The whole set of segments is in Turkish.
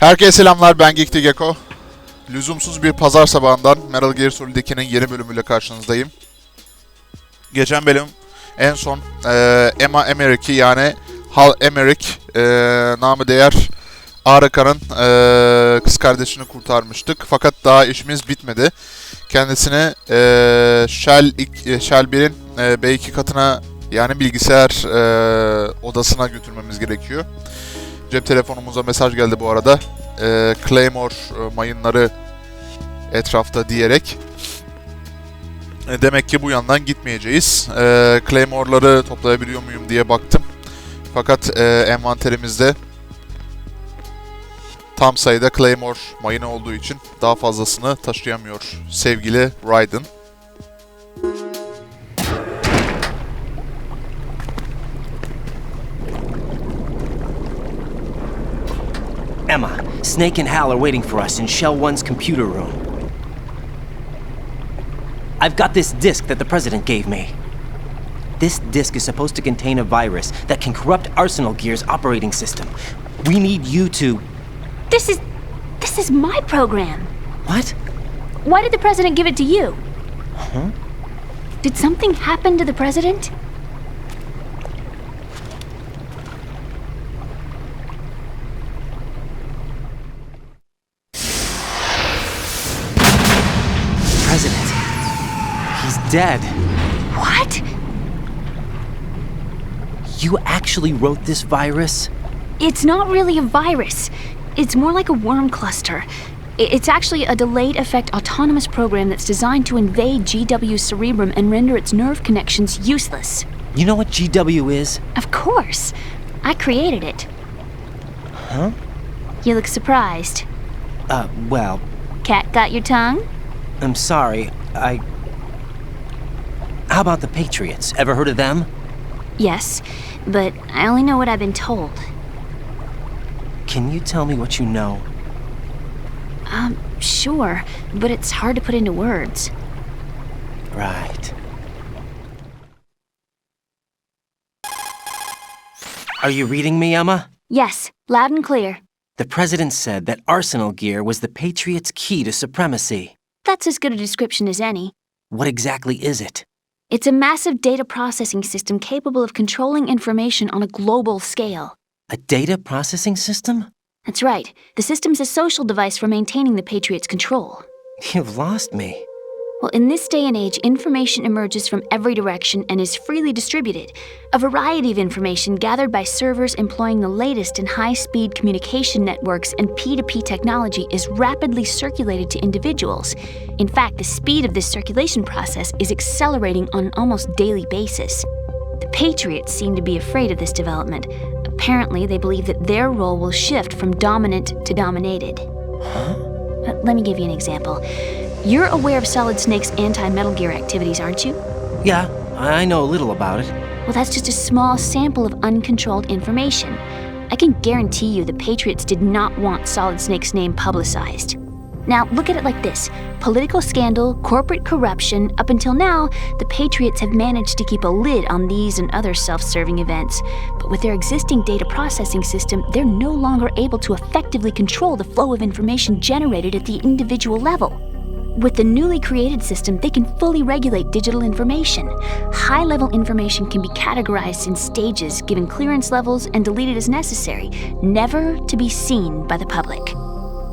Herkese selamlar ben Geekti Gecko. Lüzumsuz bir pazar sabahından Metal Gear Solid 2'nin yeni bölümüyle karşınızdayım. Geçen bölüm en son eee Emma Emmerich yani Hal Emmerich eee namı değer Araka'nın eee kız kardeşini kurtarmıştık. Fakat daha işimiz bitmedi. Kendisini eee Shell, Shell 1'in eee, B2 katına yani bilgisayar eee, odasına götürmemiz gerekiyor. Cep telefonumuza mesaj geldi bu arada. Ee, Claymore e, mayınları etrafta diyerek. E, demek ki bu yandan gitmeyeceğiz. Ee, Claymore'ları toplayabiliyor muyum diye baktım. Fakat e, envanterimizde tam sayıda Claymore mayını olduğu için daha fazlasını taşıyamıyor sevgili Raiden. Emma, Snake and Hal are waiting for us in Shell 1's computer room. I've got this disk that the President gave me. This disk is supposed to contain a virus that can corrupt Arsenal Gear's operating system. We need you to. This is. This is my program. What? Why did the president give it to you? Huh? Did something happen to the? President. He's dead. What? You actually wrote this virus? It's not really a virus. It's more like a worm cluster. It's actually a delayed effect autonomous program that's designed to invade GW's cerebrum and render its nerve connections useless. You know what GW is? Of course. I created it. Huh? You look surprised. Uh, well, Cat got your tongue? I'm sorry. I. How about the Patriots? Ever heard of them? Yes, but I only know what I've been told. Can you tell me what you know? Um, sure, but it's hard to put into words. Right. Are you reading me, Emma? Yes, loud and clear. The president said that Arsenal gear was the Patriots' key to supremacy. That's as good a description as any. What exactly is it? It's a massive data processing system capable of controlling information on a global scale. A data processing system? That's right. The system's a social device for maintaining the Patriots' control. You've lost me. Well, in this day and age, information emerges from every direction and is freely distributed. A variety of information gathered by servers employing the latest in high speed communication networks and P2P technology is rapidly circulated to individuals. In fact, the speed of this circulation process is accelerating on an almost daily basis. The Patriots seem to be afraid of this development. Apparently, they believe that their role will shift from dominant to dominated. Uh, Let me give you an example. You're aware of Solid Snake's anti Metal Gear activities, aren't you? Yeah, I know a little about it. Well, that's just a small sample of uncontrolled information. I can guarantee you the Patriots did not want Solid Snake's name publicized. Now, look at it like this political scandal, corporate corruption, up until now, the Patriots have managed to keep a lid on these and other self serving events. But with their existing data processing system, they're no longer able to effectively control the flow of information generated at the individual level. With the newly created system, they can fully regulate digital information. High level information can be categorized in stages, given clearance levels, and deleted as necessary, never to be seen by the public.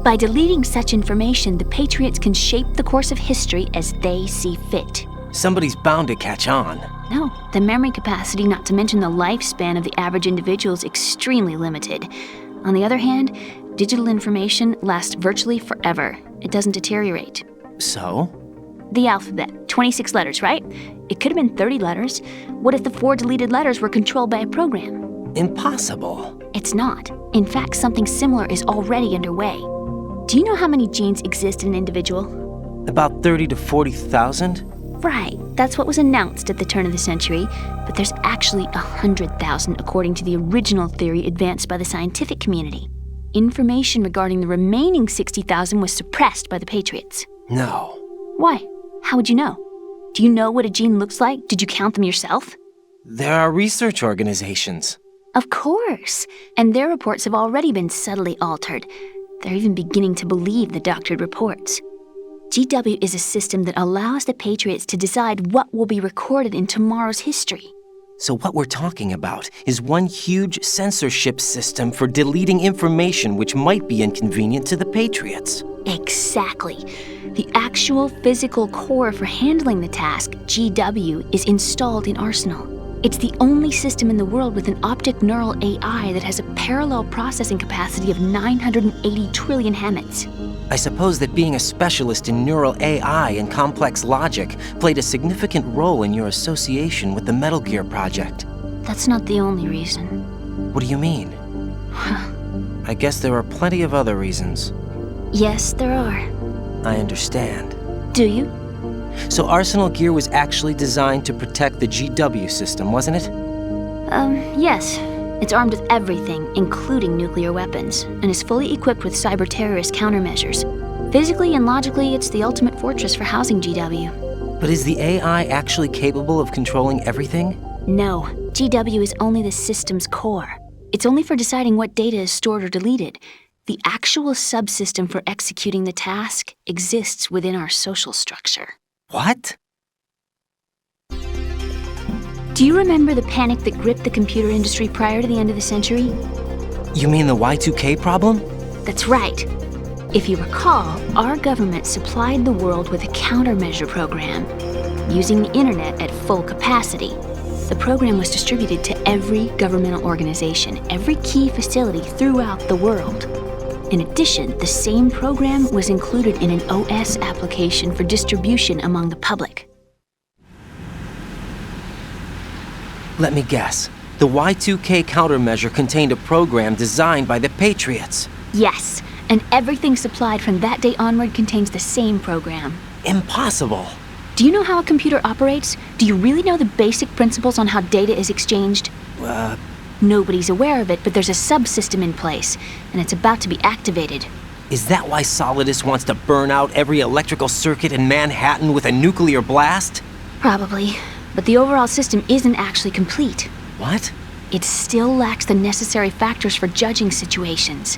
By deleting such information, the Patriots can shape the course of history as they see fit. Somebody's bound to catch on. No, the memory capacity, not to mention the lifespan of the average individual, is extremely limited. On the other hand, digital information lasts virtually forever. It doesn't deteriorate. So? The alphabet, 26 letters, right? It could have been 30 letters. What if the four deleted letters were controlled by a program? Impossible. It's not. In fact, something similar is already underway. Do you know how many genes exist in an individual? About 30 to 40,000? Right, that's what was announced at the turn of the century, but there's actually a 100,000 according to the original theory advanced by the scientific community. Information regarding the remaining 60,000 was suppressed by the Patriots. No. Why? How would you know? Do you know what a gene looks like? Did you count them yourself? There are research organizations. Of course. And their reports have already been subtly altered. They're even beginning to believe the doctored reports. GW is a system that allows the Patriots to decide what will be recorded in tomorrow's history. So, what we're talking about is one huge censorship system for deleting information which might be inconvenient to the Patriots. Exactly. The actual physical core for handling the task, GW, is installed in Arsenal. It's the only system in the world with an optic neural AI that has a parallel processing capacity of 980 trillion Hammets. I suppose that being a specialist in neural AI and complex logic played a significant role in your association with the Metal Gear project. That's not the only reason. What do you mean? I guess there are plenty of other reasons. Yes, there are. I understand. Do you? So, Arsenal Gear was actually designed to protect the GW system, wasn't it? Um, yes. It's armed with everything, including nuclear weapons, and is fully equipped with cyber terrorist countermeasures. Physically and logically, it's the ultimate fortress for housing GW. But is the AI actually capable of controlling everything? No, GW is only the system's core. It's only for deciding what data is stored or deleted. The actual subsystem for executing the task exists within our social structure. What? Do you remember the panic that gripped the computer industry prior to the end of the century? You mean the Y2K problem? That's right. If you recall, our government supplied the world with a countermeasure program using the internet at full capacity. The program was distributed to every governmental organization, every key facility throughout the world. In addition, the same program was included in an OS application for distribution among the public. Let me guess. The Y2K countermeasure contained a program designed by the Patriots. Yes, and everything supplied from that day onward contains the same program. Impossible. Do you know how a computer operates? Do you really know the basic principles on how data is exchanged? Uh, Nobody's aware of it, but there's a subsystem in place, and it's about to be activated. is that why Solidus wants to burn out every electrical circuit in Manhattan with a nuclear blast? Probably. But the overall system isn't actually complete. What? It still lacks the necessary factors for judging situations.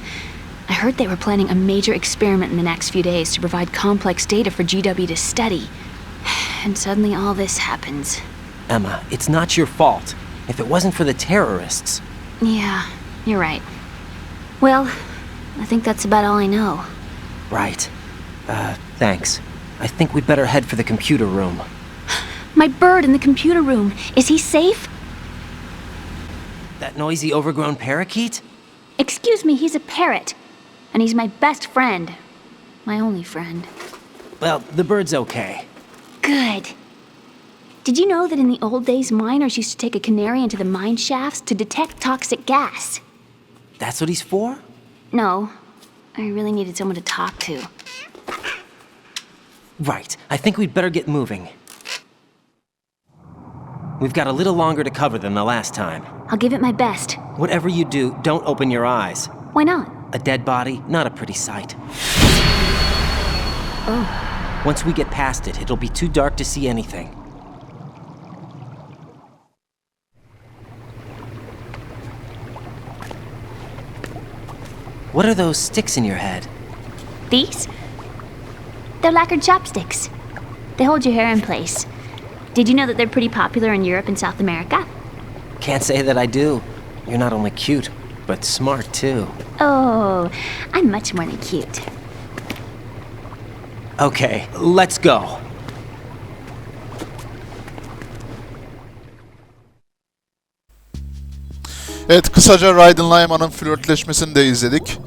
I heard they were planning a major experiment in the next few days to provide complex data for GW to study. And suddenly all this happens. Emma, it's not your fault. If it wasn't for the terrorists. Yeah, you're right. Well, I think that's about all I know. Right. Uh, thanks. I think we'd better head for the computer room. My bird in the computer room. Is he safe? That noisy, overgrown parakeet? Excuse me, he's a parrot. And he's my best friend. My only friend. Well, the bird's okay. Good. Did you know that in the old days, miners used to take a canary into the mine shafts to detect toxic gas? That's what he's for? No, I really needed someone to talk to. Right. I think we'd better get moving. We've got a little longer to cover than the last time. I'll give it my best. Whatever you do, don't open your eyes. Why not? A dead body, not a pretty sight. Oh, Once we get past it, it'll be too dark to see anything. What are those sticks in your head? these? They're lacquered chopsticks. They hold your hair in place. Did you know that they're pretty popular in Europe and South America? Can't say that I do. You're not only cute, but smart too. Oh, I'm much more than cute. Okay, let's go. Evet kısaca Raiden'la Emma'nın flörtleşmesini de izledik.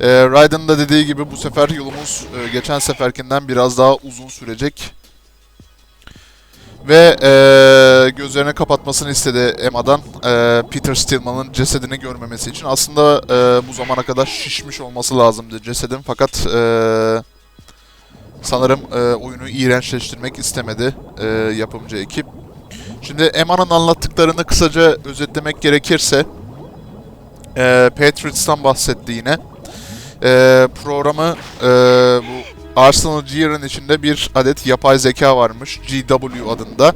Ee, Raiden'ın da dediği gibi bu sefer yolumuz e, geçen seferkinden biraz daha uzun sürecek. Ve e, gözlerini kapatmasını istedi Emma'dan e, Peter Stillman'ın cesedini görmemesi için. Aslında e, bu zamana kadar şişmiş olması lazımdı cesedin fakat e, sanırım e, oyunu iğrençleştirmek istemedi e, yapımcı ekip. Şimdi Emma'nın anlattıklarını kısaca özetlemek gerekirse e, Patriots'tan bahsetti yine. E, programı e, bu Arsenal Gear'ın içinde bir adet yapay zeka varmış GW adında.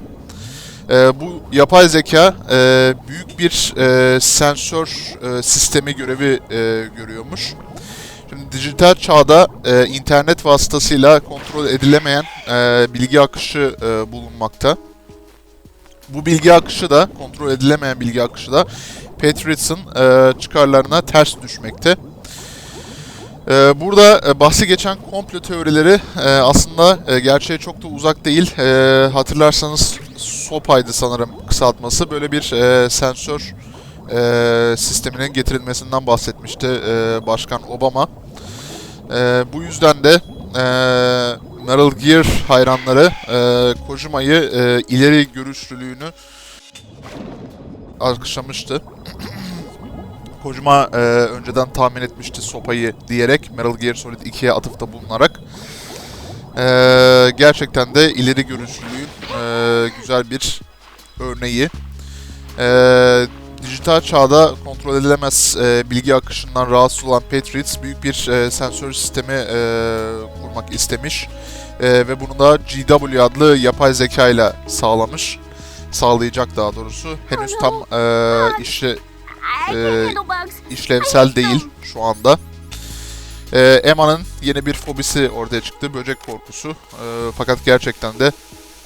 E, bu yapay zeka e, büyük bir e, sensör e, sistemi görevi e, görüyormuş. Şimdi dijital çağda e, internet vasıtasıyla kontrol edilemeyen e, bilgi akışı e, bulunmakta. Bu bilgi akışı da, kontrol edilemeyen bilgi akışı da Patriots'ın e, çıkarlarına ters düşmekte. E, burada e, bahsi geçen komplo teorileri e, aslında e, gerçeğe çok da uzak değil. E, hatırlarsanız SOPA'ydı sanırım kısaltması. Böyle bir e, sensör e, sisteminin getirilmesinden bahsetmişti e, Başkan Obama. E, bu yüzden de e, Metal Gear hayranları e, Kojima'yı e, ileri görüşlülüğünü alkışlamıştı. Kojima e, önceden tahmin etmişti sopayı diyerek Metal Gear Solid 2'ye atıfta bulunarak. E, gerçekten de ileri görüşlülüğün e, güzel bir örneği. E, dijital çağda kontrol edilemez e, bilgi akışından rahatsız olan Patriots büyük bir e, sensör sistemi e, kurmak istemiş. E, ve bunu da GW adlı yapay zeka ile sağlamış. Sağlayacak daha doğrusu. Henüz tam e, işe I can handle bugs. işlevsel değil şu anda. Ee, Emma'nın yeni bir fobisi ortaya çıktı. Böcek korkusu. Ee, fakat gerçekten de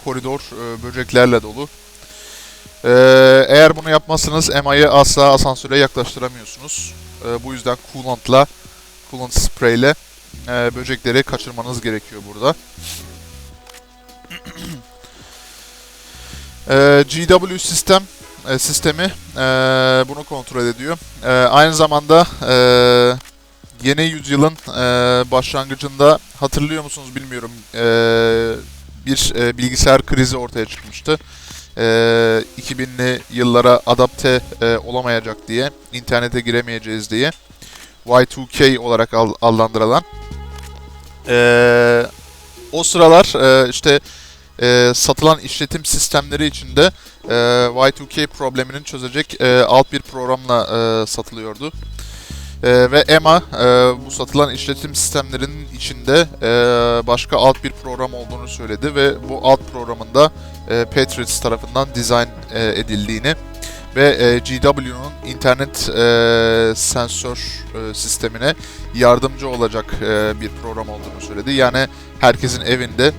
koridor e, böceklerle dolu. Ee, eğer bunu yapmazsanız Emma'yı asla asansöre yaklaştıramıyorsunuz. Ee, bu yüzden coolant'la, coolant spray ile e, böcekleri kaçırmanız gerekiyor burada. Ee, GW sistem e, sistemi e, bunu kontrol ediyor. E, aynı zamanda e, yeni yüzyılın e, başlangıcında hatırlıyor musunuz bilmiyorum e, bir e, bilgisayar krizi ortaya çıkmıştı. E, 2000'li yıllara adapte e, olamayacak diye, internete giremeyeceğiz diye Y2K olarak adlandırılan. E, o sıralar e, işte e, satılan işletim sistemleri içinde e, Y2K probleminin çözecek e, alt bir programla e, satılıyordu. E, ve EMA e, bu satılan işletim sistemlerinin içinde e, başka alt bir program olduğunu söyledi ve bu alt programında e, Patriots tarafından dizayn e, edildiğini ve e, GW'nun internet e, sensör e, sistemine yardımcı olacak e, bir program olduğunu söyledi. Yani herkesin evinde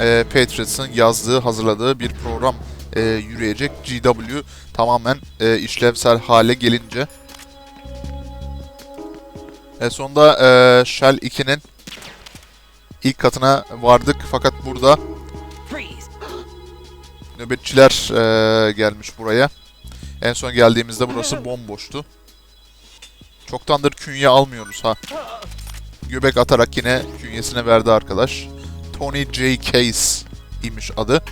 e, Patriots'ın yazdığı, hazırladığı bir program e, yürüyecek. GW tamamen e, işlevsel hale gelince. E, sonunda e, Shell 2'nin ilk katına vardık fakat burada nöbetçiler e, gelmiş buraya. En son geldiğimizde burası bomboştu. Çoktandır künye almıyoruz ha. Göbek atarak yine künyesine verdi arkadaş. Tony J. Case imiş adı.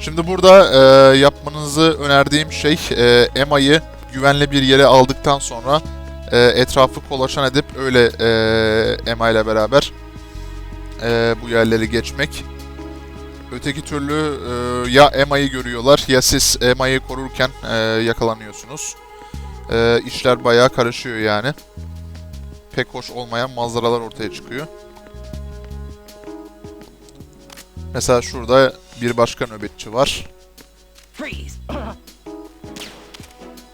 Şimdi burada e, yapmanızı önerdiğim şey e, Emma'yı güvenli bir yere aldıktan sonra e, etrafı kolaçan edip öyle e, Emma ile beraber e, bu yerleri geçmek. Öteki türlü e, ya Emma'yı görüyorlar ya siz Emma'yı korurken e, yakalanıyorsunuz. E, işler bayağı karışıyor yani. Pek hoş olmayan manzaralar ortaya çıkıyor. Mesela şurada bir başka nöbetçi var.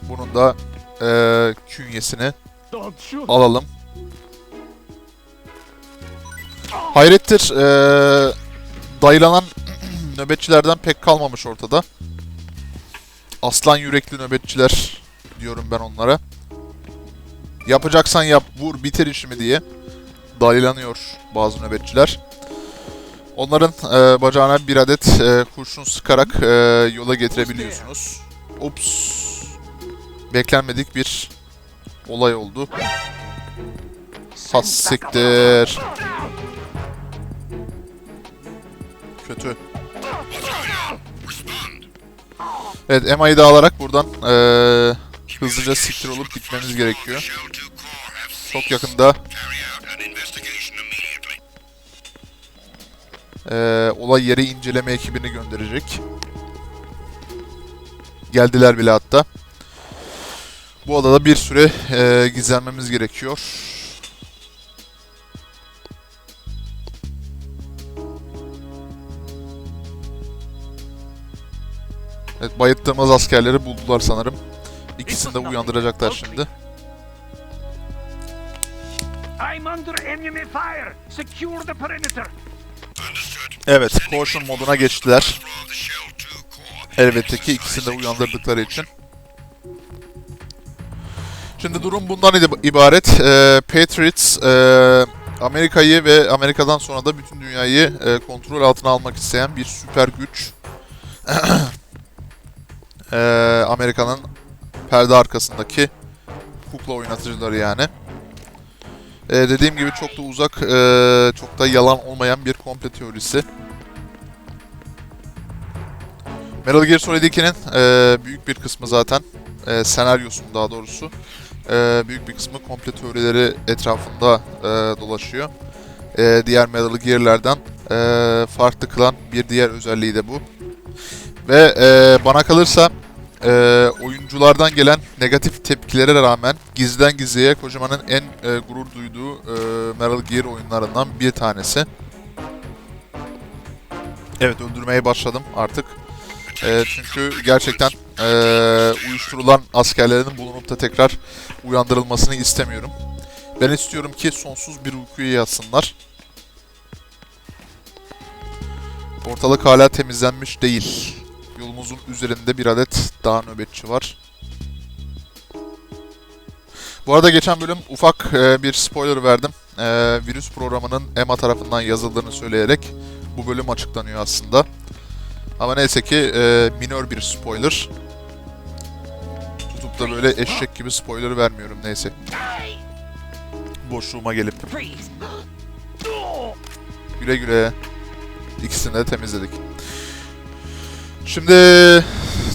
Bunun da e, künyesini alalım. Hayrettir e, dayılanan nöbetçilerden pek kalmamış ortada. Aslan yürekli nöbetçiler diyorum ben onlara. Yapacaksan yap, vur, bitir işimi diye dayılanıyor bazı nöbetçiler. Onların e, bacağına bir adet e, kurşun sıkarak e, yola getirebiliyorsunuz. Ups. Beklenmedik bir olay oldu. Has siktir. Kötü. Evet Emma'yı da alarak buradan eee, hızlıca siktir olup gitmemiz gerekiyor. Çok yakında eee, olay yeri inceleme ekibini gönderecek. Geldiler bile hatta. Bu odada bir süre eee, gizlenmemiz gerekiyor. Evet, bayıttığımız askerleri buldular sanırım. İkisini de uyandıracaklar şimdi. Evet, caution moduna geçtiler. Elbette ki ikisini de uyandırdıkları için. Şimdi durum bundan ib- ibaret. Ee, Patriots e, Amerika'yı ve Amerika'dan sonra da bütün dünyayı e, kontrol altına almak isteyen bir süper güç. Ee, Amerika'nın perde arkasındaki kukla oynatıcıları yani. Ee, dediğim gibi çok da uzak, e, çok da yalan olmayan bir komple teorisi. Metal Gear Solid 2'nin e, büyük bir kısmı zaten, e, senaryosunun daha doğrusu, e, büyük bir kısmı komple teorileri etrafında e, dolaşıyor. E, diğer Metal Gear'lerden e, farklı kılan bir diğer özelliği de bu. Ve e, bana kalırsa e, oyunculardan gelen negatif tepkilere rağmen gizden gizliye kocamanın en e, gurur duyduğu e, Metal Gear oyunlarından bir tanesi. Evet öldürmeye başladım artık. E, çünkü gerçekten e, uyuşturulan askerlerin bulunup da tekrar uyandırılmasını istemiyorum. Ben istiyorum ki sonsuz bir uykuya yatsınlar. Ortalık hala temizlenmiş değil. Yolumuzun üzerinde bir adet daha nöbetçi var. Bu arada geçen bölüm ufak e, bir spoiler verdim. E, virüs programının EMA tarafından yazıldığını söyleyerek bu bölüm açıklanıyor aslında. Ama neyse ki e, minör bir spoiler. Tutup böyle eşek gibi spoiler vermiyorum neyse. Boşluğuma gelip güle güle ikisini de temizledik. Şimdi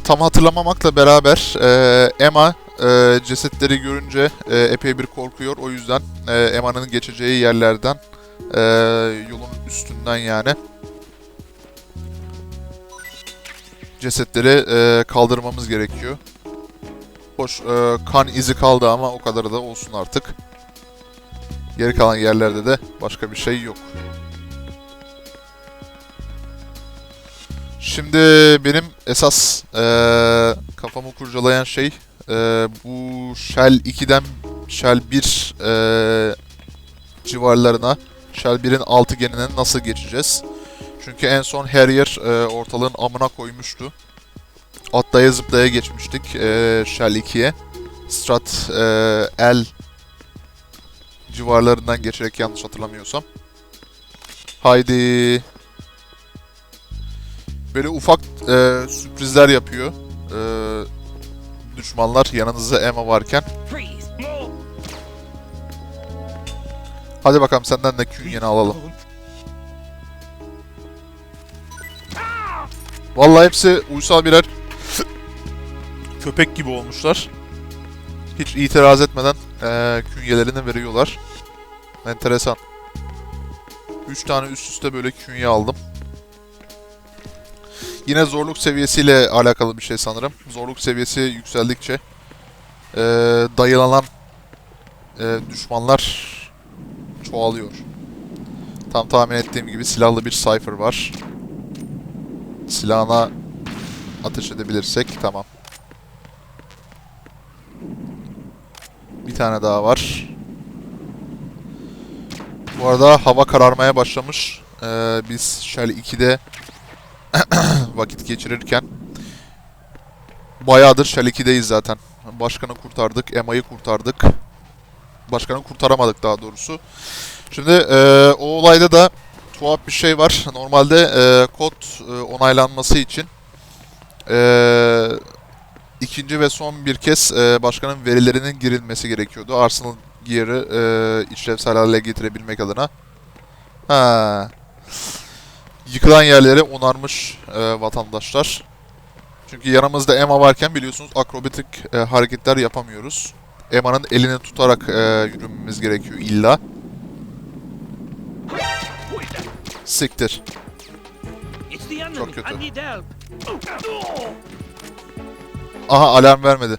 tam hatırlamamakla beraber e, Emma e, cesetleri görünce e, epey bir korkuyor. O yüzden e, Emma'nın geçeceği yerlerden e, yolun üstünden yani cesetleri e, kaldırmamız gerekiyor. Hoş e, kan izi kaldı ama o kadar da olsun artık. Geri kalan yerlerde de başka bir şey yok. Şimdi benim esas eee, kafamı kurcalayan şey eee, bu Shell 2'den Shell 1 eee, civarlarına Shell 1'in altıgenine nasıl geçeceğiz? Çünkü en son Harrier eee, ortalığın amına koymuştu. Atlaya zıplaya geçmiştik eee Shell 2'ye. Strat eee, L civarlarından geçerek yanlış hatırlamıyorsam. Haydi. Böyle ufak e, sürprizler yapıyor. E, düşmanlar yanınızda Emma varken. Hadi bakalım senden de künyeni alalım. Vallahi hepsi uysal birer köpek gibi olmuşlar. Hiç itiraz etmeden e, künyelerini veriyorlar. Enteresan. 3 tane üst üste böyle künye aldım. Yine zorluk seviyesiyle alakalı bir şey sanırım. Zorluk seviyesi yükseldikçe e, dayılanan e, düşmanlar çoğalıyor. Tam tahmin ettiğim gibi silahlı bir Cypher var. Silahına ateş edebilirsek tamam. Bir tane daha var. Bu arada hava kararmaya başlamış. Ee, biz Shell 2'de vakit geçirirken bayağıdır 2'deyiz zaten. Başkanı kurtardık, Emma'yı kurtardık. Başkanı kurtaramadık daha doğrusu. Şimdi e, o olayda da tuhaf bir şey var. Normalde e, kod e, onaylanması için e, ikinci ve son bir kez e, başkanın verilerinin girilmesi gerekiyordu. Arsenal Gear'ı e, işlevsel hale getirebilmek adına. Ha. Yıkılan yerleri onarmış e, vatandaşlar. Çünkü yanımızda Emma varken biliyorsunuz akrobatik e, hareketler yapamıyoruz. Emma'nın elini tutarak e, yürümemiz gerekiyor illa. Siktir. Çok kötü. Aha alarm vermedi.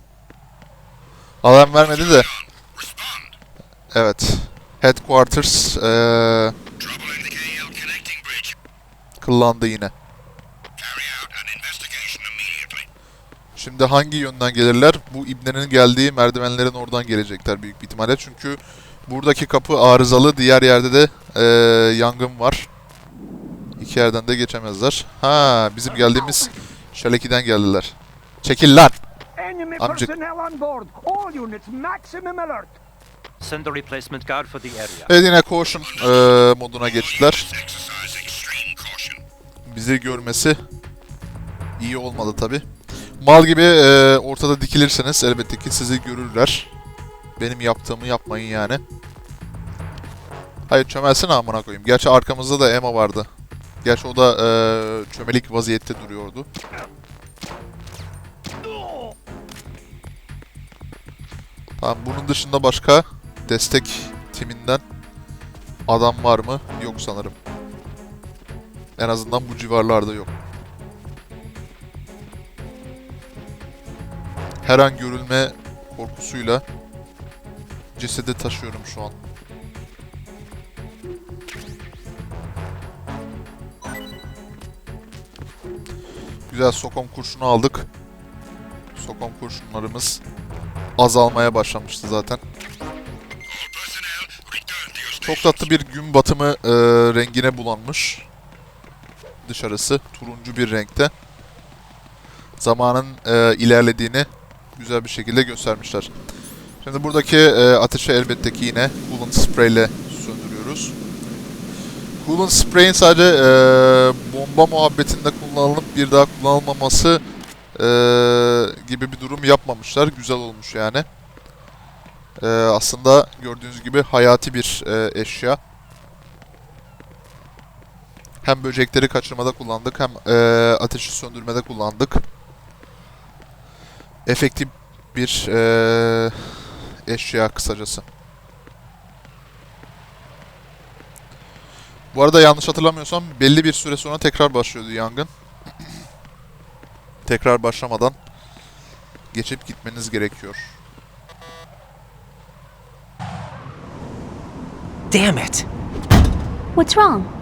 Alarm vermedi de. Evet. Headquarters eee kıllandı yine. Şimdi hangi yönden gelirler? Bu ibnenin geldiği merdivenlerin oradan gelecekler büyük bir ihtimalle. Çünkü Buradaki kapı arızalı. Diğer yerde de eee, yangın var. İki yerden de geçemezler. Ha, bizim geldiğimiz şalekiden geldiler. Çekil lan. Amcık. personnel on board. All units maximum alert. Send a replacement guard for the area. Evet yine caution eee, moduna geçtiler. Bizi görmesi iyi olmadı tabi. Mal gibi eee, ortada dikilirseniz elbette ki sizi görürler. Benim yaptığımı yapmayın yani. Hayır çömelsene amına koyayım. Gerçi arkamızda da Emma vardı. Gerçi o da eee, çömelik vaziyette duruyordu. Tamam bunun dışında başka destek timinden adam var mı? Yok sanırım. En azından bu civarlarda yok. Her an görülme korkusuyla cesedi taşıyorum şu an. Güzel sokom kurşunu aldık. Sokom kurşunlarımız azalmaya başlamıştı zaten. Çok tatlı bir gün batımı e, rengine bulanmış. Dışarısı turuncu bir renkte. Zamanın e, ilerlediğini güzel bir şekilde göstermişler. Şimdi buradaki e, ateşi elbette ki yine coolant spray ile söndürüyoruz. Coolant spray'in sadece e, bomba muhabbetinde kullanılıp bir daha kullanılmaması e, gibi bir durum yapmamışlar. Güzel olmuş yani. E, aslında gördüğünüz gibi hayati bir e, eşya. Hem böcekleri kaçırmada kullandık hem e, ateşi söndürmede kullandık. Efektif bir e, eşya kısacası. Bu arada yanlış hatırlamıyorsam belli bir süre sonra tekrar başlıyordu yangın. tekrar başlamadan geçip gitmeniz gerekiyor. Damn it! What's wrong?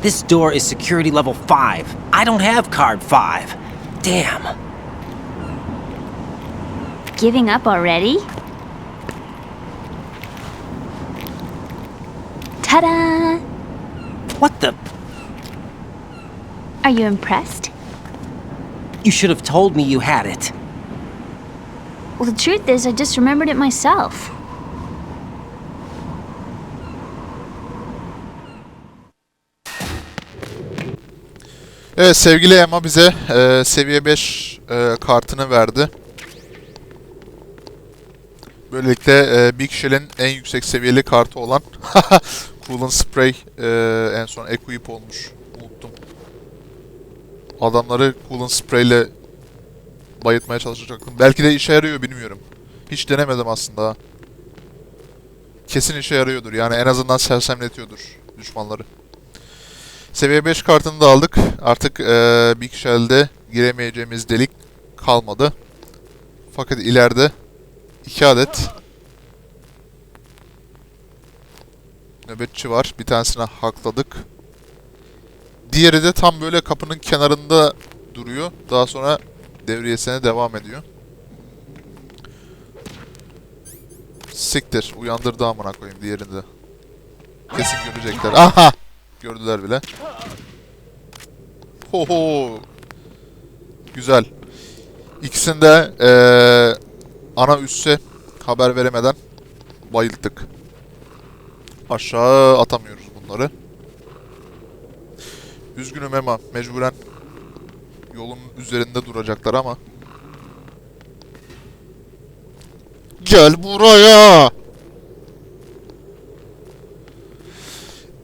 This door is security level 5. I don't have card 5. Damn. Giving up already? Ta da! What the? Are you impressed? You should have told me you had it. Well, the truth is, I just remembered it myself. Evet sevgili Emma bize e, seviye 5 e, kartını verdi. Böylelikle e, Big Shell'in en yüksek seviyeli kartı olan Coolant Spray e, en son equip olmuş. Unuttum. Adamları Coolant Spray ile bayıtmaya çalışacaktım. Belki de işe yarıyor bilmiyorum. Hiç denemedim aslında. Kesin işe yarıyordur. Yani en azından sersemletiyordur düşmanları. Seviye 5 kartını da aldık. Artık eee Big Shell'de giremeyeceğimiz delik kalmadı. Fakat ileride 2 adet nöbetçi var. Bir tanesini hakladık. Diğeri de tam böyle kapının kenarında duruyor. Daha sonra devriyesine devam ediyor. Siktir. Uyandırdı amına koyayım diğerini de. Kesin görecekler. Aha! Gördüler bile. Ho ho. Güzel. İkisini de eee, ana üsse haber veremeden bayılttık. Aşağı atamıyoruz bunları. Üzgünüm Emma. Mecburen yolun üzerinde duracaklar ama. Gel buraya.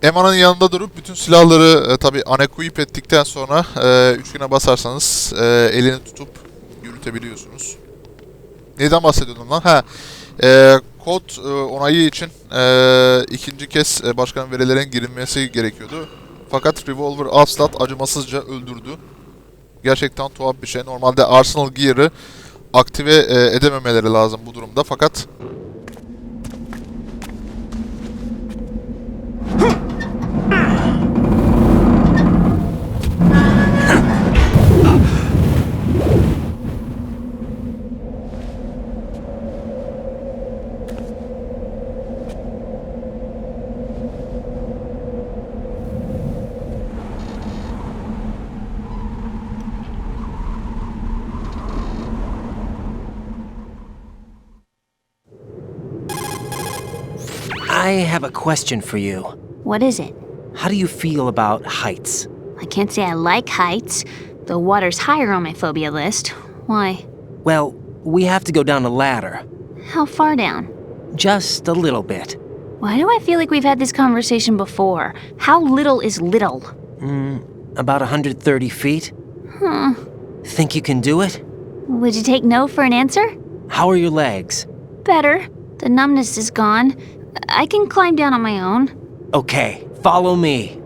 Emma'nın yanında durup bütün silahları e, tabi unequip ettikten sonra e, üçgene basarsanız e, elini tutup yürütebiliyorsunuz. Neyden bahsediyordum lan? Ha, e, kod e, onayı için e, ikinci kez e, başkanın verilerin girilmesi gerekiyordu. Fakat Revolver Aslat acımasızca öldürdü. Gerçekten tuhaf bir şey. Normalde Arsenal Gear'ı aktive e, edememeleri lazım bu durumda. Fakat question for you. What is it? How do you feel about heights? I can't say I like heights. The water's higher on my phobia list. Why? Well, we have to go down a ladder. How far down? Just a little bit. Why do I feel like we've had this conversation before? How little is little? About 130 feet? Hmm. Think you can do it? Would you take no for an answer? How are your legs? Better. The numbness is gone. I can climb down on my own. Okay, follow me.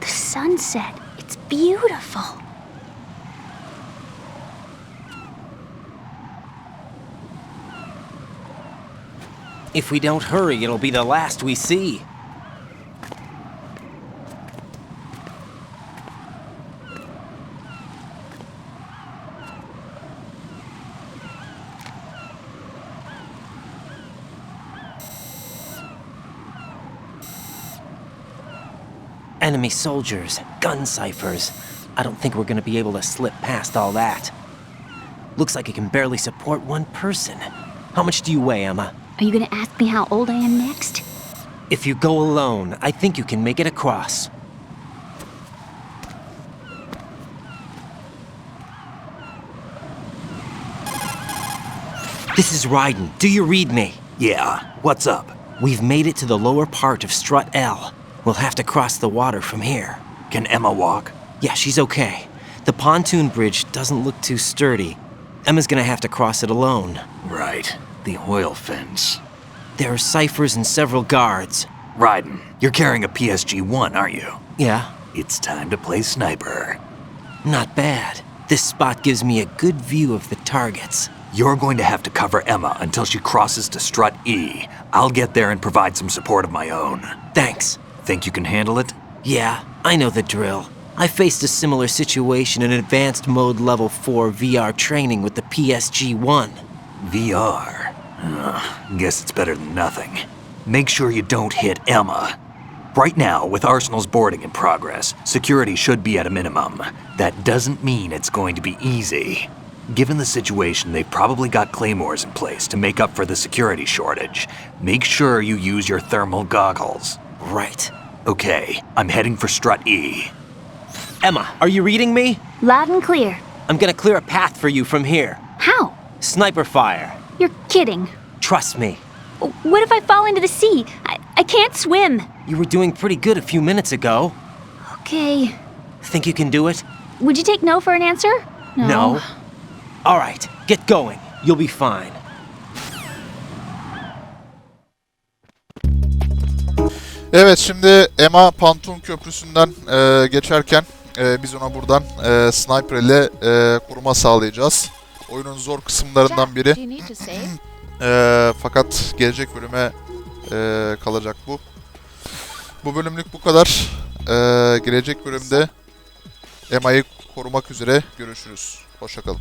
The sunset. It's beautiful. If we don't hurry, it'll be the last we see. Enemy soldiers, gun ciphers. I don't think we're gonna be able to slip past all that. Looks like it can barely support one person. How much do you weigh, Emma? Are you gonna ask me how old I am next? If you go alone, I think you can make it across. This is Ryden. Do you read me? Yeah, what's up? We've made it to the lower part of Strut L. We'll have to cross the water from here. Can Emma walk? Yeah, she's okay. The pontoon bridge doesn't look too sturdy. Emma's gonna have to cross it alone. Right, the oil fence. There are ciphers and several guards. Ryden, you're carrying a PSG 1, aren't you? Yeah, It's time to play sniper. not bad. This spot gives me a good view of the targets. You're going to have to cover Emma until she crosses to strut E. I'll get there and provide some support of my own. Thanks. Think you can handle it? Yeah, I know the drill. I faced a similar situation in advanced mode level 4 VR training with the PSG 1. VR. Ugh, guess it's better than nothing. Make sure you don't hit Emma. Right now, with Arsenal's boarding in progress, security should be at a minimum. That doesn't mean it's going to be easy. Given the situation, they've probably got claymores in place to make up for the security shortage. Make sure you use your thermal goggles. Right. Okay, I'm heading for strut E. Emma, are you reading me? Loud and clear. I'm gonna clear a path for you from here. How? Sniper fire. You're kidding. Trust me. What if I fall into the sea? I, I can't swim. You were doing pretty good a few minutes ago. Okay. Think you can do it? Would you take no for an answer? No. All right, get going. You'll be fine. Evet şimdi Emma Pantun Köprüsü'nden e, geçerken e, biz ona buradan e, sniper ile e, koruma sağlayacağız. Oyunun zor kısımlarından biri. E, fakat gelecek bölüme e, kalacak bu. Bu bölümlük bu kadar. E, gelecek bölümde Emma'yı korumak üzere görüşürüz. Hoşçakalın.